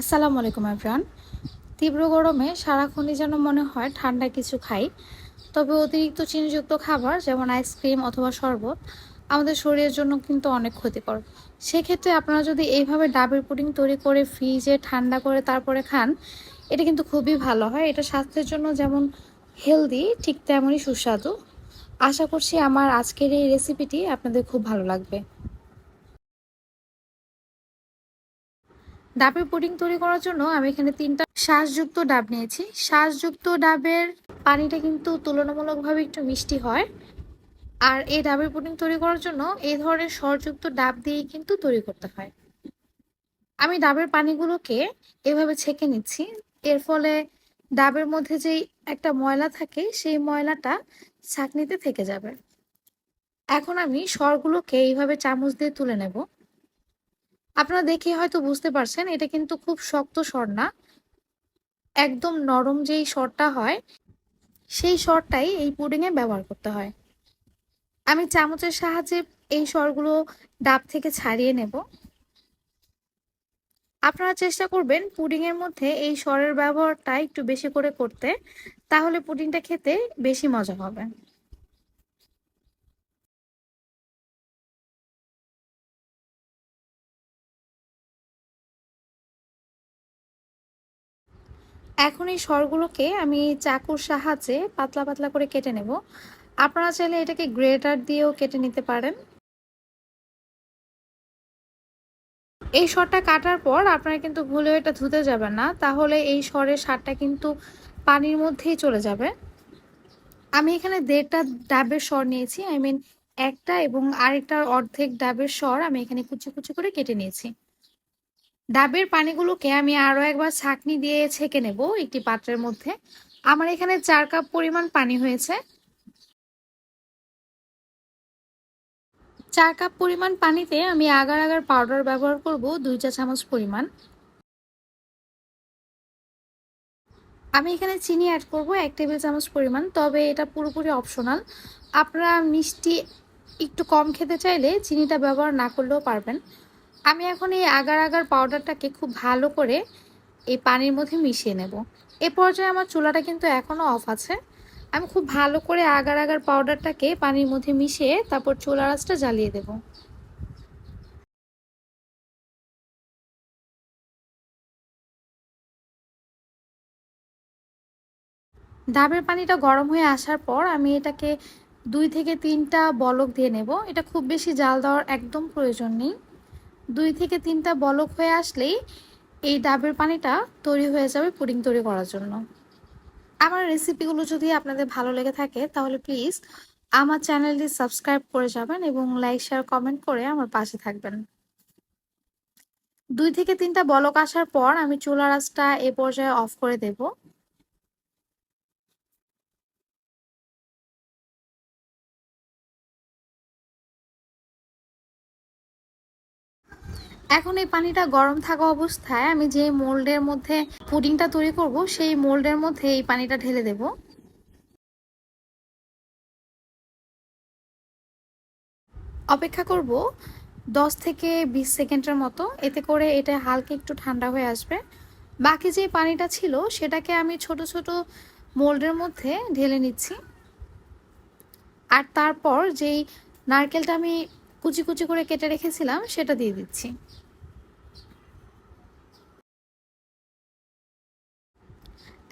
আসসালামু আলাইকুম এভরান তীব্র গরমে সারাক্ষণই যেন মনে হয় ঠান্ডা কিছু খাই। তবে অতিরিক্ত চিনিযুক্ত খাবার, যেমন আইসক্রিম অথবা শরবত, আমাদের শরীরের জন্য কিন্তু অনেক ক্ষতিকর। সেক্ষেত্রে আপনারা যদি এইভাবে ডাবের পুডিং তৈরি করে ফ্রিজে ঠান্ডা করে তারপরে খান, এটা কিন্তু খুবই ভালো হয়। এটা স্বাস্থ্যের জন্য যেমন হেলদি ঠিক তেমনই সুস্বাদু। আশা করছি আমার আজকের এই রেসিপিটি আপনাদের খুব ভালো লাগবে। ডাবের পুডিং তৈরি করার জন্য আমি এখানে তিনটা শ্বাসযুক্ত ডাব নিয়েছি। শ্বাসযুক্ত ডাবের পানিটা কিন্তু তুলনামূলকভাবে একটু মিষ্টি হয়। আর এই ডাবের পুডিং তৈরি করার জন্য এই ধরনের স্বরযুক্ত ডাব দিয়েই কিন্তু তৈরি করতে হয়। আমি ডাবের পানিগুলোকে এভাবে ছেঁকে নিচ্ছি। এর ফলে ডাবের মধ্যে যেই একটা ময়লা থাকে, সেই ময়লাটা ছাঁকনিতে থেকে যাবে। এখন আমি স্বরগুলোকে এইভাবে চামচ দিয়ে তুলে নেব। আপনারা দেখে হয়তো বুঝতে পারছেন, এটা কিন্তু খুব শক্ত স্বর না। একদম নরম যেই স্বরটা হয়, সেই স্বরটাই এই পুডিংয়ে ব্যবহার করতে হয়। আমি চামচের সাহায্যে এই স্বরগুলো ডাব থেকে ছাড়িয়ে নেব। আপনারা চেষ্টা করবেন পুডিংয়ের মধ্যে এই স্বরের ব্যবহারটা একটু বেশি করে করতে, তাহলে পুডিংটা খেতে বেশি মজা হবে। এখন এই স্বরগুলোকে আমি চাকুর সাহায্যে পাতলা পাতলা করে কেটে নেব। আপনারা চাইলে এটাকে গ্রেটার দিয়েও কেটে নিতে পারেন। এই স্বরটা কাটার পর আপনারা কিন্তু ভুলেও এটা ধুতে যাবেন না, তাহলে এই স্বরের স্বাদটা কিন্তু পানির মধ্যেই চলে যাবে। আমি এখানে দেড়টা ডাবের স্বর নিয়েছি, আই মিন একটা এবং আরেকটা অর্ধেক ডাবের স্বর আমি এখানে কুচি কুচি করে কেটে নিয়েছি। ডাবের পানিগুলোকে আমি আরও একবার ছাঁকনি দিয়ে ছেঁকে নেব একটি পাত্রের মধ্যে। আমার এখানে চার কাপ পরিমাণ পানি হয়েছে। চার কাপ পরিমাণ পানিতে আমি আগার আগার পাউডার ব্যবহার করব দুই চা চামচ পরিমাণ। আমি এখানে চিনি অ্যাড করব এক টেবিল চামচ পরিমাণ, তবে এটা পুরোপুরি অপশনাল আপনারা মিষ্টি একটু কম খেতে চাইলে চিনিটা ব্যবহার না করলেও পারবেন। আমি এখন এই আগার আগার পাউডারটাকে খুব ভালো করে এই পানির মধ্যে মিশিয়ে নেব। এ পর্যায়ে আমার চুলাটা কিন্তু এখনও অফ আছে। আমি খুব ভালো করে আগার আগার পাউডারটাকে পানির মধ্যে মিশিয়ে তারপর চুলা রাসটা জ্বালিয়ে দেব। ডাবের পানিটা গরম হয়ে আসার পর আমি এটাকে দুই থেকে তিনটা বলক দিয়ে নেব। এটা খুব বেশি জাল দেওয়ার একদম প্রয়োজন নেই। দুই থেকে তিনটা বলক হয়ে আসলেই এই ডাবের পানিটা তৈরি হয়ে যাবে পুডিং তৈরি করার জন্য। আমার রেসিপিগুলো যদি আপনাদের ভালো লেগে থাকে, তাহলে প্লিজ আমার চ্যানেলটি সাবস্ক্রাইব করে যাবেন এবং লাইক শেয়ার কমেন্ট করে আমার পাশে থাকবেন। দুই থেকে তিনটা বলক আসার পর আমি চুলা রাসটা এ পর্যায়ে অফ করে দেবো। এখন এই পানিটা গরম থাকা অবস্থায় আমি যে মোল্ডের মধ্যে পুডিংটা তৈরি করব, সেই মোল্ডের মধ্যে এই পানিটা ঢেলে দেব। অপেক্ষা করব দশ থেকে বিশ সেকেন্ডের মতো। এতে করে এটা হালকা একটু ঠান্ডা হয়ে আসবে। বাকি যে পানিটা ছিল, সেটাকে আমি ছোট ছোট মোল্ডের মধ্যে ঢেলে নিচ্ছি। আর তারপর যেই নারকেলটা আমি কুচি কুচি করে কেটে রেখেছিলাম, সেটা দিয়ে দিচ্ছি।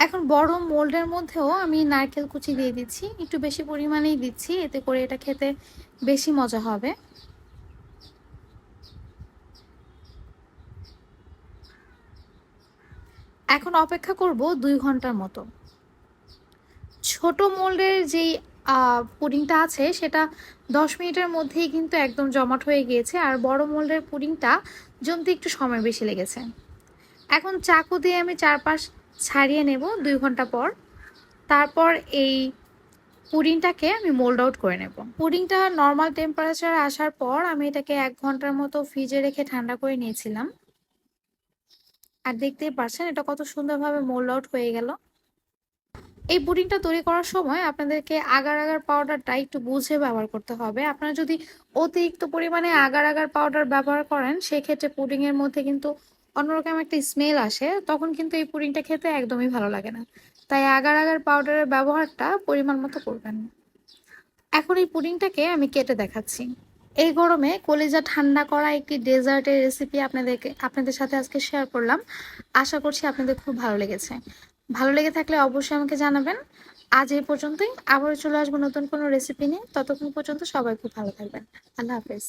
এখন বড় মোল্ডের মধ্যেও আমি নারকেল কুচি দিয়ে দিচ্ছি। একটু বেশি পরিমাণেই দিচ্ছি, এতে করে এটা খেতে বেশি মজা হবে। এখন অপেক্ষা করব দুই ঘণ্টার মতো। ছোট মোল্ডের যেই পুডিংটা আছে, সেটা দশ মিনিটের মধ্যেই কিন্তু একদম জমাট হয়ে গিয়েছে, আর বড় মোল্ডের পুডিংটা জমতে একটু সময় বেশি লেগেছে। এখন চাকু দিয়ে আমি চারপাশ ছাড়িয়ে নেব দুই ঘণ্টা পর। তারপর এই পুডিংটাকে আমি মোল্ড আউট করে নেব। পুডিংটা নর্মাল টেম্পারেচারে আসার পর আমি এটাকে এক ঘণ্টার মতো ফ্রিজে রেখে ঠান্ডা করে নিয়েছিলাম। আর দেখতেই পারছেন এটা কত সুন্দরভাবে মোল্ড আউট হয়ে গেল। এই পুডিংটা তৈরি করার সময় আপনাদেরকে আগার আগার পাউডারটা একটু বুঝে ব্যবহার করতে হবে। আপনারা যদি অতিরিক্ত পরিমাণে আগার আগার পাউডার ব্যবহার করেন, সেক্ষেত্রে পুডিংয়ের মধ্যে কিন্তু অন্যরকম একটা স্মেল আসে, তখন কিন্তু এই পুডিংটা খেতে একদমই ভালো লাগে না। তাই আগার আগার পাউডারের ব্যবহারটা পরিমাণ মতো করবেন এখন এই পুডিংটাকে আমি কেটে দেখাচ্ছি। এই গরমে কলিজা ঠান্ডা করা একটি ডেজার্টের রেসিপি আপনাদেরকে, আপনাদের সাথে আজকে শেয়ার করলাম। আশা করছি আপনাদের খুব ভালো লেগেছে। ভালো লেগে থাকলে অবশ্যই আমাকে জানাবেন। আজ এই পর্যন্তই। আবারও চলে আসব নতুন কোনো রেসিপি নিয়ে। ততক্ষণ পর্যন্ত সবাই খুব ভালো থাকবেন। আল্লাহ হাফেজ।